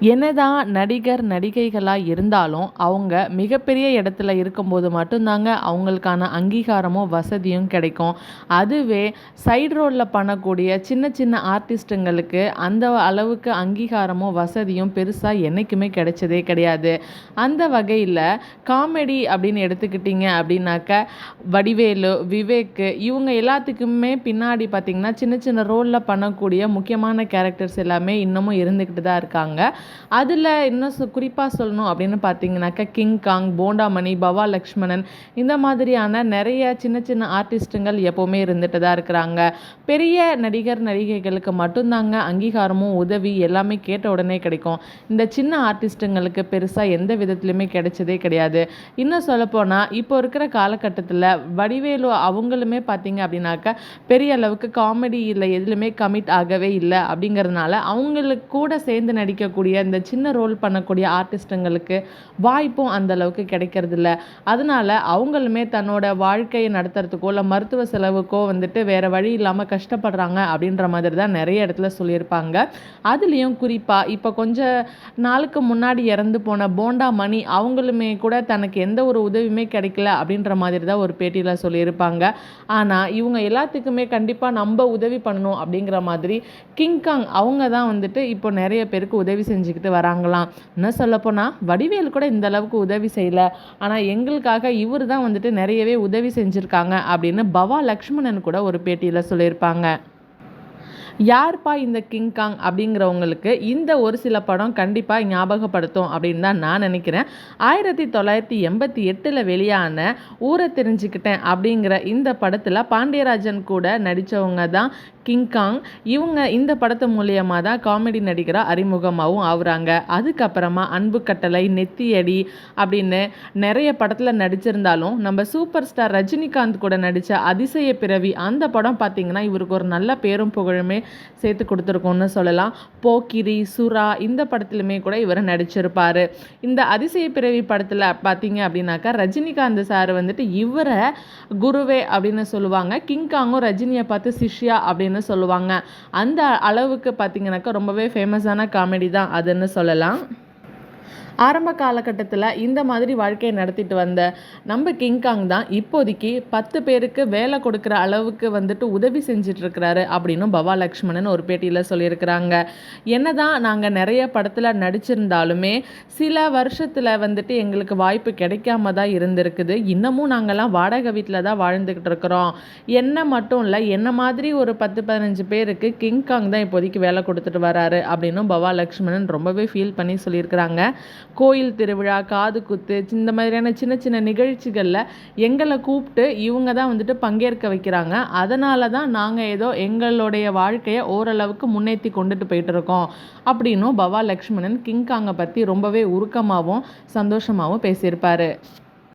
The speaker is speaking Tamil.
என்னதான் நடிகர் நடிகைகளாக இருந்தாலும் அவங்க மிகப்பெரிய இடத்துல இருக்கும்போது மட்டும்தாங்க அவங்களுக்கான அங்கீகாரமும் வசதியும் கிடைக்கும். அதுவே சைடு ரோலில் பண்ணக்கூடிய சின்ன சின்ன ஆர்டிஸ்ட்டுங்களுக்கு அந்த அளவுக்கு அங்கீகாரமும் வசதியும் பெருசாக என்றைக்குமே கிடைச்சதே கிடையாது. அந்த வகையில் காமெடி அப்படின்னு எடுத்துக்கிட்டிங்க அப்படின்னாக்க வடிவேலு விவேக்கு இவங்க எல்லாத்துக்குமே பின்னாடி பார்த்திங்கன்னா சின்ன சின்ன ரோலில் பண்ணக்கூடிய முக்கியமான கேரக்டர்ஸ் எல்லாமே இன்னமும் இருந்துக்கிட்டு தான் இருக்காங்க. அதில் இன்னும் குறிப்பாக சொல்லணும் அப்படின்னு பார்த்தீங்கன்னாக்கா கிங் காங் போண்டாமணி பவா லக்ஷ்மணன் இந்த மாதிரியான நிறைய சின்ன சின்ன ஆர்டிஸ்ட்டுங்கள் எப்போவுமே இருந்துட்டு தான் இருக்கிறாங்க. பெரிய நடிகர் நடிகைகளுக்கு மட்டும்தாங்க அங்கீகாரமும் உதவி எல்லாமே கேட்ட உடனே கிடைக்கும். இந்த சின்ன ஆர்டிஸ்ட்டுங்களுக்கு பெருசாக எந்த விதத்துலையுமே கிடைச்சதே கிடையாது. இன்னும் சொல்லப்போனால் இப்போ இருக்கிற காலகட்டத்தில் வடிவேலு அவங்களுமே பார்த்தீங்க அப்படின்னாக்கா பெரிய அளவுக்கு காமெடி இல்லை எதுலையுமே கமிட் ஆகவே இல்லை அப்படிங்கிறதுனால அவங்களுக்கு கூட சேர்ந்து நடிக்கக்கூடிய இந்த சின்ன ரோல் பண்ணக்கூடிய ஆர்டிஸ்ட்டுங்களுக்கு வாய்ப்பும் அந்த அளவுக்கு கிடைக்கிறதில்ல. அதனால அவங்களுமே தன்னோட வாழ்க்கையை நடத்துறதுக்கோ இல்லை மருத்துவ செலவுக்கோ வந்துட்டு வேறு வழி இல்லாமல் கஷ்டப்படுறாங்க அப்படின்ற மாதிரி தான் நிறைய இடத்துல சொல்லியிருப்பாங்க. அதுலேயும் குறிப்பாக இப்போ கொஞ்ச நாளுக்கு முன்னாடி இறந்து போன போண்டா மணி அவங்களுமே கூட தனக்கு எந்த ஒரு உதவியுமே கிடைக்கல அப்படின்ற மாதிரி தான் ஒரு பேட்டியில் சொல்லியிருப்பாங்க. ஆனால் இவங்க எல்லாத்துக்குமே கண்டிப்பாக நம்ம உதவி பண்ணணும் அப்படிங்கிற மாதிரி கிங்காங் அவங்க தான் வந்துட்டு இப்போ நிறைய பேருக்கு உதவி செஞ்சுக்கிட்டு வராங்களாம். இன்னும் சொல்லப்போனால் வடிவேல் கூட இந்த அளவுக்கு உதவி செய்யலை. ஆனால் எங்களுக்காக இவர் தான் வந்துட்டு நிறையவே உதவி செஞ்சுருக்காங்க அப்படின்னு பவா லக்ஷ்மணன் கூட ஒரு பேட்டியில் சொல்லியிருப்பாங்க. யார்ப்பா இந்த கிங்காங் அப்படிங்கிறவங்களுக்கு இந்த ஒரு சில படம் கண்டிப்பாக ஞாபகப்படுத்தும் அப்படின்னு தான் நான் நினைக்கிறேன். ஆயிரத்தி தொள்ளாயிரத்தி எண்பத்தி எட்டில் வெளியான ஊரை தெரிஞ்சுக்கிட்டேன் அப்படிங்கிற இந்த படத்தில் பாண்டியராஜன் கூட நடித்தவங்க தான் கிங்காங் இவங்க இந்த படத்து மூலியமாக தான் காமெடி நடிகராக அறிமுகமாகவும் ஆகுறாங்க அதுக்கப்புறமா அன்பு கட்டளை நெத்தியடி அப்படின்னு நிறைய படத்தில் நடிச்சிருந்தாலும் நம்ம சூப்பர் ஸ்டார் ரஜினிகாந்த் கூட நடித்த அதிசய பிறவி அந்த படம் பார்த்திங்கன்னா இவருக்கு ஒரு நல்ல பேரும் புகழுமே சேர்த்து கொடுத்துருக்கோன்னு சொல்லலாம். போக்கிரி சுறா இந்த படத்துலையுமே கூட இவர் நடிச்சிருப்பார். இந்த அதிசய பிறவி படத்தில் பார்த்தீங்க அப்படின்னாக்கா ரஜினிகாந்த் சார் வந்துட்டு இவரை குருவே அப்படின்னு சொல்லுவாங்க. கிங்காங்கும் ரஜினியை பார்த்து சிஷ்யா அப்படின்னு சொல்லுவாங்க. அந்த அளவுக்கு பார்த்தீங்கன்னாக்கா ரொம்பவே ஃபேமஸான காமெடி தான் அதுன்னு சொல்லலாம். ஆரம்ப காலகட்டத்தில் இந்த மாதிரி வாழ்க்கையை நடத்திட்டு வந்த நம்ம கிங்காங் தான் இப்போதைக்கு பத்து பேருக்கு வேலை கொடுக்குற அளவுக்கு வந்துட்டு உதவி செஞ்சிட்ருக்கிறாரு அப்படின்னு பவா லக்ஷ்மணன் ஒரு பேட்டியில் சொல்லியிருக்கிறாங்க. என்ன தான் நாங்கள் நிறைய படத்தில் நடிச்சிருந்தாலுமே சில வருஷத்தில் வந்துட்டு எங்களுக்கு வாய்ப்பு கிடைக்காம தான் இருந்திருக்குது. இன்னமும் நாங்கள்லாம் வாடகை வீட்டில் தான் வாழ்ந்துக்கிட்டு இருக்கிறோம். என்ன மட்டும் இல்லை என்ன மாதிரி ஒரு பத்து பதினஞ்சு பேருக்கு கிங்காங் தான் இப்போதைக்கு வேலை கொடுத்துட்டு வராரு அப்படின்னும் பவா லக்ஷ்மணன் ரொம்பவே ஃபீல் பண்ணி சொல்லியிருக்கிறாங்க. கோயில் திருவிழா காது குத்து இந்த மாதிரியான சின்ன சின்ன நிகழ்ச்சிகளில் எங்களை கூப்பிட்டு இவங்க தான் வந்துட்டு பங்கேற்க வைக்கிறாங்க. அதனால தான் நாங்கள் ஏதோ எங்களுடைய வாழ்க்கையை ஓரளவுக்கு முன்னேற்றி கொண்டுட்டு போயிட்டு இருக்கோம் அப்படின்னும் பவா லக்ஷ்மணன் கிங்காங்கை பற்றி ரொம்பவே உருக்கமாகவும் சந்தோஷமாகவும் பேசியிருப்பார்.